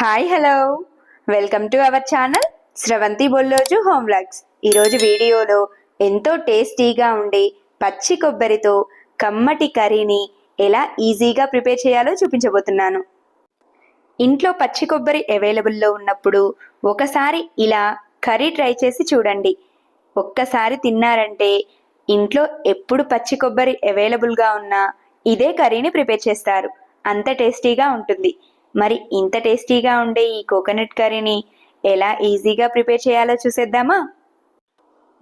Hi hello welcome to our channel Sravanthi Bolloju home vlogs ఈరోజు వీడియోలో ఎంతో టేస్టీగా ఉండే పచ్చి కొబ్బరితో కమ్మటి కర్రీని ఎలా ఈజీగా ప్రిపేర్ చేయాలో చూపించబోతున్నాను. ఇంట్లో పచ్చి కొబ్బరి అవైలబుల్లో ఉన్నప్పుడు ఒకసారి ఇలా కర్రీ ట్రై చేసి చూడండి. ఒక్కసారి తిన్నారంటే ఇంట్లో ఎప్పుడు పచ్చి కొబ్బరి అవైలబుల్గా ఉన్నా ఇదే కర్రీని ప్రిపేర్ చేస్తారు. అంత టేస్టీగా ఉంటుంది. మరి ఇంత టేస్టీగా ఉండే ఈ కోకోనట్ కర్రీని ఎలా ఈజీగా ప్రిపేర్ చేయాలో చూసేద్దామా?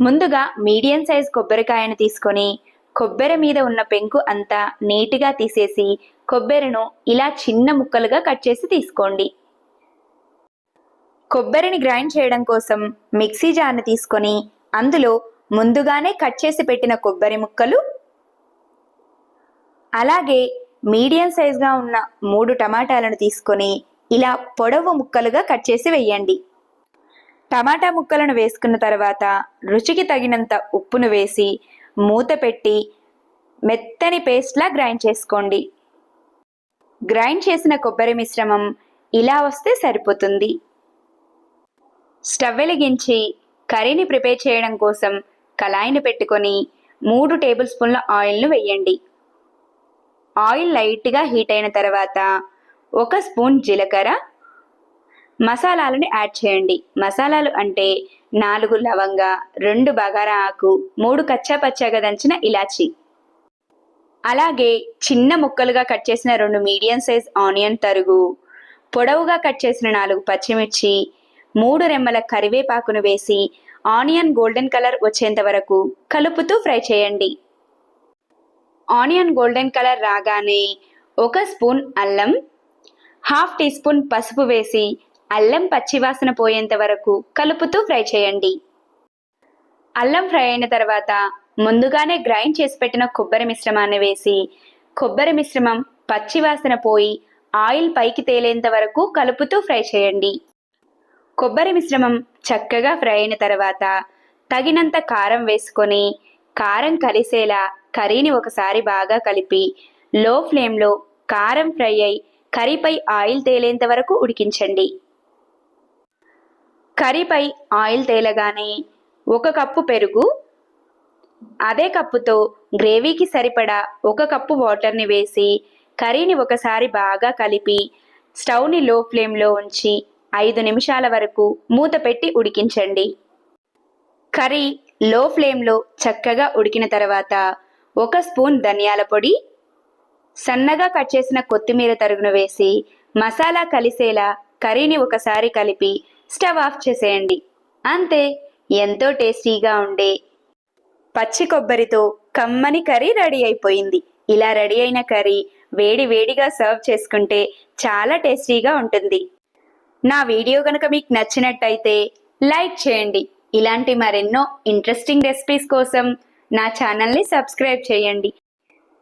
ముందుగా మీడియం సైజ్ కొబ్బరికాయను తీసుకొని కొబ్బరి మీద ఉన్న పెంకు అంతా నీట్గా తీసేసి కొబ్బరిను ఇలా చిన్న ముక్కలుగా కట్ చేసి తీసుకోండి. కొబ్బరిని గ్రైండ్ చేయడం కోసం మిక్సీ జార్ని తీసుకొని అందులో ముందుగానే కట్ చేసి పెట్టిన కొబ్బరి ముక్కలు అలాగే మీడియం సైజ్గా ఉన్న మూడు టమాటాలను తీసుకొని ఇలా పొడవు ముక్కలుగా కట్ చేసి వేయండి. టమాటా ముక్కలను వేసుకున్న తర్వాత రుచికి తగినంత ఉప్పును వేసి మూత పెట్టి మెత్తని పేస్ట్లా గ్రైండ్ చేసుకోండి. గ్రైండ్ చేసిన కొబ్బరి మిశ్రమం ఇలా వస్తే సరిపోతుంది. స్టవ్ వెలిగించి కర్రీని ప్రిపేర్ చేయడం కోసం కళాయిని పెట్టుకొని మూడు టేబుల్ స్పూన్ల ఆయిల్ను వేయండి. ఆయిల్ లైట్గా హీట్ అయిన తర్వాత ఒక స్పూన్ జీలకర్ర. మసాలాలను యాడ్ చేయండి. మసాలాలు అంటే నాలుగు లవంగ రెండు బగారా ఆకు మూడు కచ్చాపచ్చాగా దంచిన ఇలాచి. అలాగే చిన్న ముక్కలుగా కట్ చేసిన రెండు మీడియం సైజ్ ఆనియన్ తరుగు పొడవుగా కట్ చేసిన నాలుగు పచ్చిమిర్చి మూడు రెమ్మల కరివేపాకును వేసి ఆనియన్ గోల్డెన్ కలర్ వచ్చేంత వరకు కలుపుతూ ఫ్రై చేయండి. ఆనియన్ గోల్డెన్ కలర్ రాగానే ఒక స్పూన్ అల్లం హాఫ్ టీ స్పూన్ పసుపు వేసి అల్లం పచ్చివాసన పోయేంత వరకు కలుపుతూ ఫ్రై చేయండి. అల్లం ఫ్రై అయిన తర్వాత ముందుగానే గ్రైండ్ చేసి పెట్టిన కొబ్బరి మిశ్రమాన్ని వేసి కొబ్బరి మిశ్రమం పచ్చివాసన పోయి ఆయిల్ పైకి తేలేంత వరకు కలుపుతూ ఫ్రై చేయండి. కొబ్బరి మిశ్రమం చక్కగా ఫ్రై అయిన తర్వాత తగినంత కారం వేసుకొని కారం కలిసేలా కర్రీని ఒకసారి బాగా కలిపి లో ఫ్లేమ్లో కారం ఫ్రై అయి కర్రీపై ఆయిల్ తేలేంత వరకు ఉడికించండి. కర్రీపై ఆయిల్ తేలగానే ఒక కప్పు పెరుగు అదే కప్పుతో గ్రేవీకి సరిపడా ఒక కప్పు వాటర్ని వేసి కర్రీని ఒకసారి బాగా కలిపి స్టవ్ని లో ఫ్లేమ్లో ఉంచి ఐదు నిమిషాల వరకు మూత పెట్టి ఉడికించండి. కర్రీ లో ఫ్లేమ్లో చక్కగా ఉడికిన తర్వాత ఒక స్పూన్ ధనియాల పొడి సన్నగా కట్ చేసిన కొత్తిమీర తరుగును వేసి మసాలా కలిసేలా కర్రీని ఒకసారి కలిపి స్టవ్ ఆఫ్ చేసేయండి. అంతే ఎంతో టేస్టీగా ఉండే పచ్చి కొబ్బరితో కమ్మని కర్రీ రెడీ అయిపోయింది. ఇలా రెడీ అయిన కర్రీ వేడి వేడిగా సర్వ్ చేసుకుంటే చాలా టేస్టీగా ఉంటుంది. నా వీడియో కనుక మీకు నచ్చినట్టయితే లైక్ చేయండి. ఇలాంటి మరెన్నో ఇంట్రెస్టింగ్ రెసిపీస్ కోసం నా ఛానల్ని సబ్స్క్రైబ్ చేయండి.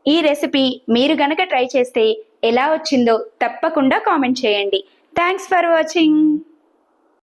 ఈ రెసిపీ మీరు గనక ట్రై చేస్తే ఎలా వచ్చిందో తప్పకుండా కామెంట్ చేయండి. Thanks for watching